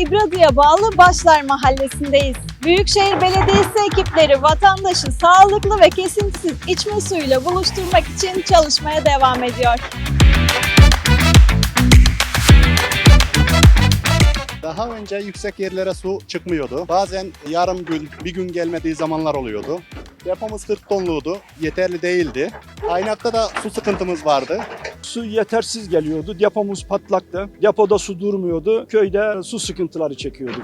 Antalya'ya bağlı Başlar Mahallesi'ndeyiz. Büyükşehir Belediyesi ekipleri vatandaşı sağlıklı ve kesintisiz içme suyuyla buluşturmak için çalışmaya devam ediyor. Daha önce yüksek yerlere su çıkmıyordu. Bazen yarım gün, bir gün gelmediği zamanlar oluyordu. Depomuz 40 tonluydu. Yeterli değildi. Kaynakta da su sıkıntımız vardı. Su yetersiz geliyordu. Depomuz patlaktı. Depoda su durmuyordu. Köyde su sıkıntıları çekiyorduk.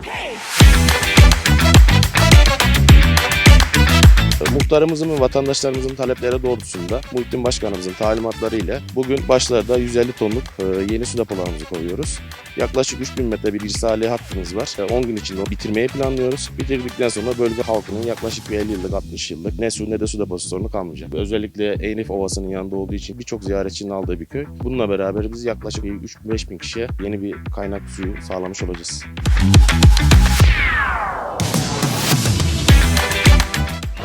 Muhtarımızın ve vatandaşlarımızın talepleri doğrultusunda Muhittin Başkanımızın talimatları ile bugün başlarda 150 tonluk e, yeni su depolarımızı koyuyoruz. Yaklaşık 3000 metre bir irsali hattımız var. E, 10 gün içinde bitirmeyi planlıyoruz. Bitirdikten sonra bölge halkının yaklaşık bir 50 yıllık 60 yıllık ne su ne de su deposu sorunu kalmayacak. Özellikle Eynif Ovası'nın yanında olduğu için birçok ziyaretçinin aldığı bir köy. Bununla beraber biz yaklaşık 3-5 bin kişiye yeni bir kaynak suyu sağlamış olacağız.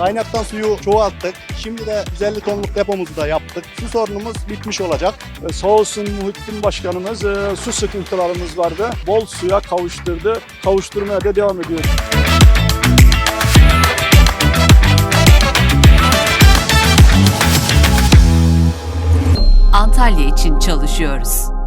Kaynaktan suyu çoğalttık. Şimdi de 150 tonluk depomuzu da yaptık. Su sorunumuz bitmiş olacak. E, Sağ olsun Muhittin Başkanımız e, su sıkıntılarımız vardı. Bol suya kavuşturdu. Kavuşturmaya da devam ediyoruz. Antalya için çalışıyoruz.